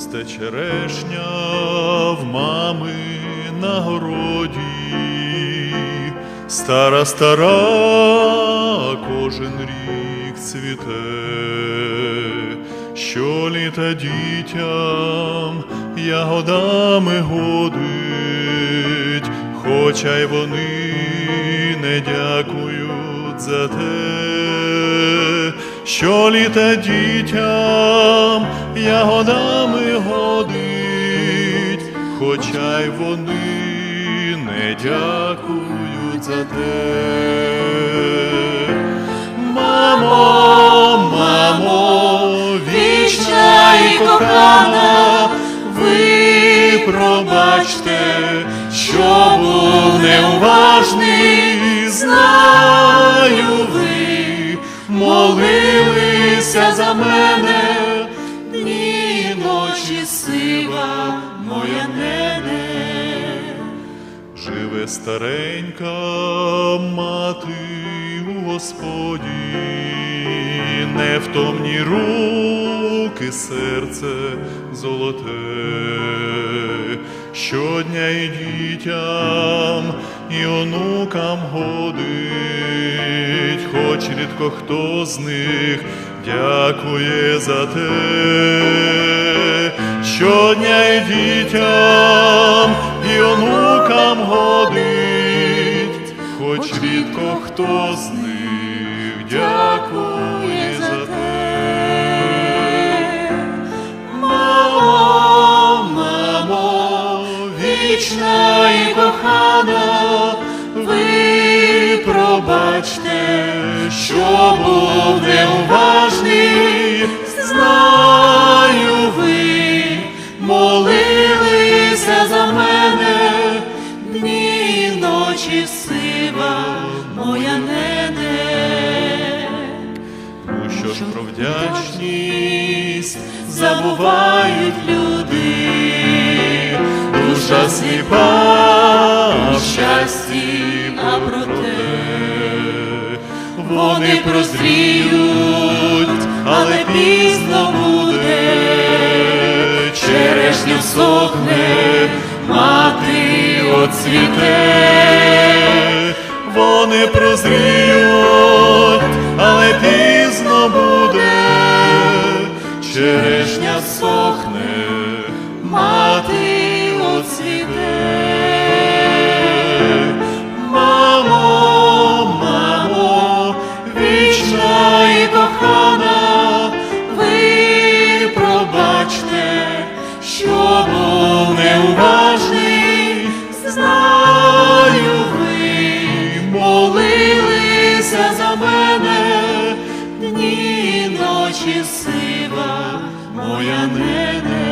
Росте черешня в мами на городі, стара стара кожен рік цвіте, що літа дітям ягодами годить, хоча й вони не дякують за те, що літа дітям ягодами годить, хоча й вони не дякують за те. Мамо, мамо, вічна і кохана, ви пробачте, що був неуважний, знаю молилися за мене, дні і ночі сива моя нене. Живе старенька мати у Господі, невтомні руки, серце золоте, щодня і дітям, і онукам годить, хоч рідко хто з них дякує за те, щодня і дітям, і онукам годить, хоч рідко хто з них дякує і сива моя нене. Ну що ж про вдячність забувають люди, душа сліпа в щасті, а проте вони прозріють, але пізно буде, черешня сохне, мати оцвіте, вони прозріють, але пізно буде, черешня сохне, мати оцвіте. Моя нене.